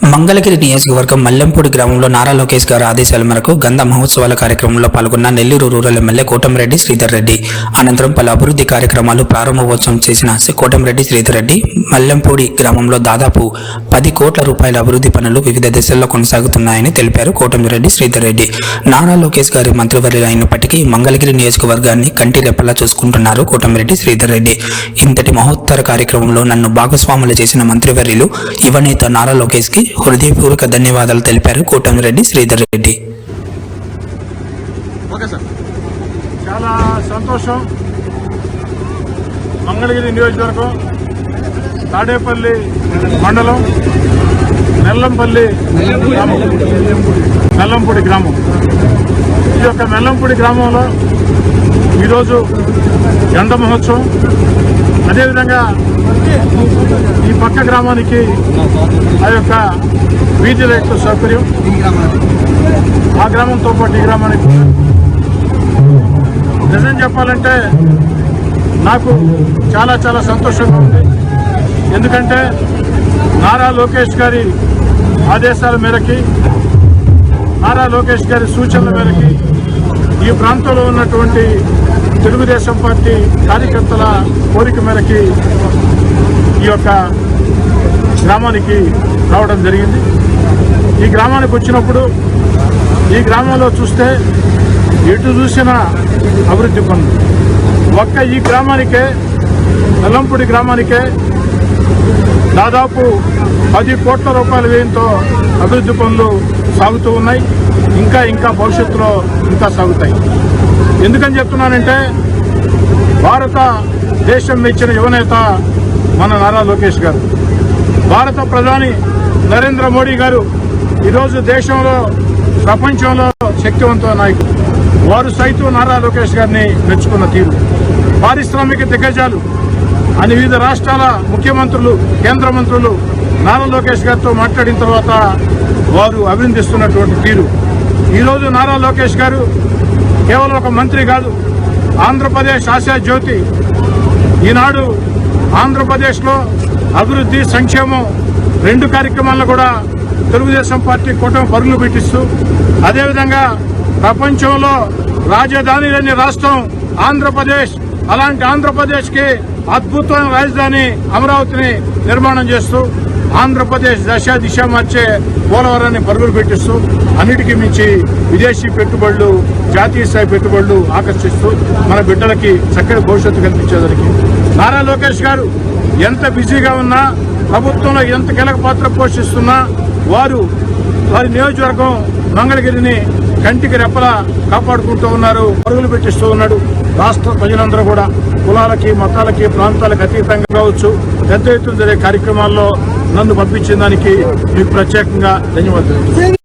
మంగళగిరి నియోజకవర్గం మల్లెంపూడి గ్రామంలో నారా లోకేష్ గారి ఆదేశాల మేరకు గంధ మహోత్సవాల కార్యక్రమంలో పాల్గొన్న నెల్లూరు రూరల్ ఎమ్మెల్యే కోటంరెడ్డి శ్రీధర్ రెడ్డి. అనంతరం పలు అభివృద్ధి కార్యక్రమాలు ప్రారంభోత్సవం చేసిన కోటంరెడ్డి శ్రీధర్ రెడ్డి మల్లెంపూడి గ్రామంలో దాదాపు పది కోట్ల రూపాయల అభివృద్ధి పనులు వివిధ దశల్లో కొనసాగుతున్నాయని తెలిపారు కోటంరెడ్డి శ్రీధర్ రెడ్డి. నారా లోకేష్ గారి మంత్రివర్యులు అయినప్పటికీ మంగళగిరి నియోజకవర్గాన్ని కంటి రెప్పలా చూసుకుంటున్నారు కోటంరెడ్డి శ్రీధర్ రెడ్డి. ఇంతటి మహోత్తర కార్యక్రమంలో నన్ను భాగస్వాములు చేసిన మంత్రివర్యులు యువనేత నారా లోకేష్కి హృదయపూర్వక ధన్యవాదాలు తెలిపారు కోటమిరెడ్డి శ్రీధర్ రెడ్డి. సార్. చాలా సంతోషం. మంగళగిరి నియోజకవర్గం తాడేపల్లి మండలం మెల్లంపల్లి గ్రామం. మెల్లంపూడి గ్రామం. ఈ యొక్క మెల్లంపూడి గ్రామంలో ఈరోజు ఎండ మహోత్సవం. అదేవిధంగా ఈ పక్క గ్రామానికి ఆ యొక్క వీధి లైట్ల సౌకర్యం ఆ గ్రామంతో పాటు ఈ గ్రామానికి నిజం చెప్పాలంటే నాకు చాలా చాలా సంతోషంగా ఉంది. ఎందుకంటే నారా లోకేష్ గారి ఆదేశాల మేరకి నారా లోకేష్ గారి సూచనల మేరకి ఈ ప్రాంతంలో ఉన్నటువంటి తెలుగుదేశం పార్టీ కార్యకర్తల కోరిక మేరకి ఈ యొక్క గ్రామానికి రావడం జరిగింది. ఈ గ్రామానికి వచ్చినప్పుడు ఈ గ్రామంలో చూస్తే ఎటు చూసినా అభివృద్ధి పనులు. ఒక్క ఈ గ్రామానికే వెల్లంపూడి గ్రామానికే దాదాపు పది కోట్ల రూపాయల వ్యయంతో అభివృద్ధి పనులు సాగుతూ ఉన్నాయి. ఇంకా ఇంకా భవిష్యత్తులో ఇంకా సాగుతాయి. ఎందుకని చెప్తున్నానంటే భారత దేశం మెచ్చిన యువనేత మన నారా లోకేష్ గారు. భారత ప్రధాని నరేంద్ర మోడీ గారు ఈరోజు దేశంలో ప్రపంచంలో శక్తివంత నాయకుడు వారు సైతం నారా లోకేష్ గారిని మెచ్చుకున్న తీరు. పారిశ్రామిక దిగ్గజాలు అని వివిధ రాష్ట్రాల ముఖ్యమంత్రులు కేంద్ర మంత్రులు నారా లోకేష్ గారితో మాట్లాడిన తర్వాత వారు అభినందిస్తున్నటువంటి తీరు. ఈరోజు నారా లోకేష్ గారు కేవలం ఒక మంత్రి కాదు ఆంధ్రప్రదేశ్ ఆశా జ్యోతి. ఈనాడు ఆంధ్రప్రదేశ్లో అభివృద్ధి సంక్షేమం రెండు కార్యక్రమాలను కూడా తెలుగుదేశం పార్టీ కూటమి పరుగులు పెట్టిస్తూ అదేవిధంగా ప్రపంచంలో రాజధాని లేని రాష్ట్రం ఆంధ్రప్రదేశ్. అలాంటి ఆంధ్రప్రదేశ్కి అద్భుతమైన రాజధాని అమరావతిని నిర్మాణం చేస్తూ ఆంధ్రప్రదేశ్ దశ దిశ మార్చే పోలవరాన్ని పరుగులు పెట్టిస్తూ అన్నిటికీ మించి విదేశీ పెట్టుబడులు జాతీయ స్థాయి పెట్టుబడులు ఆకర్షిస్తూ మన బిడ్డలకి చక్కటి భవిష్యత్తు కల్పించేదానికి నారా లోకేష్ గారు ఎంత బిజీగా ఉన్నా ప్రభుత్వంలో ఎంత కీలక పాత్ర పోషిస్తున్నా వారు వారి నియోజకవర్గం మంగళగిరిని కంటికి రెప్పలా కాపాడుకుంటూ ఉన్నారు పరుగులు పెట్టిస్తూ ఉన్నాడు. రాష్ట్ర ప్రజలందరూ కూడా కులాలకి మతాలకి ప్రాంతాలకు అతీతంగా కావచ్చు పెద్ద ఎత్తున జరిగే కార్యక్రమాల్లో నన్ను పంపించిన దానికి మీకు ప్రత్యేకంగా ధన్యవాదాలు.